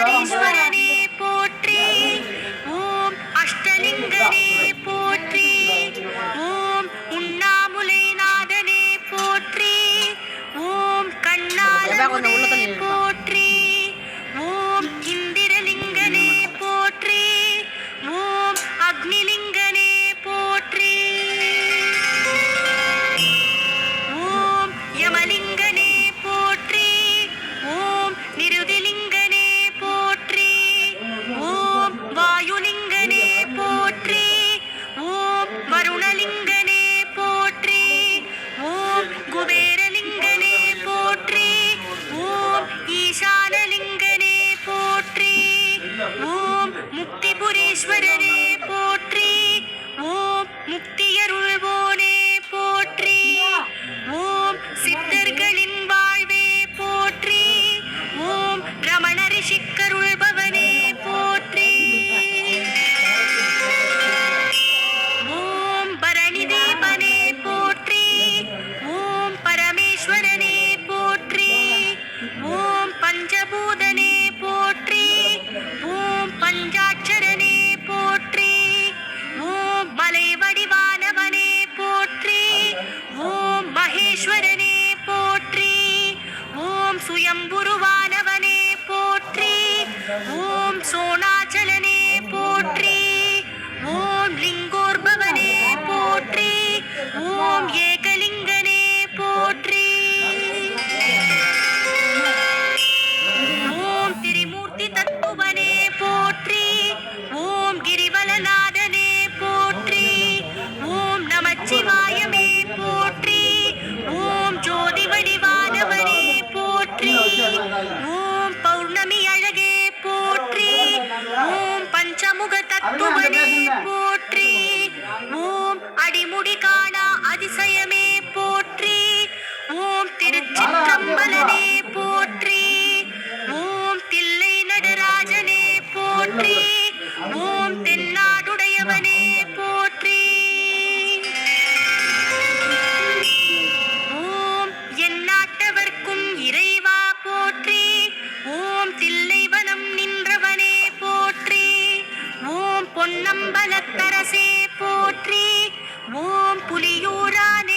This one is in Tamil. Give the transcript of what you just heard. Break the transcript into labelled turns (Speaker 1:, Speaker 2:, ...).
Speaker 1: ஓம்காரேஸ்வரனே போற்றி. ஓம் அஷ்டலிங்க குபேர சுயம்புருவானவனே போற்றி. ஓம் சோனா टू बहिणी பொன்னம்பலத்தரசே போற்றி ஓம் புலியூரானே.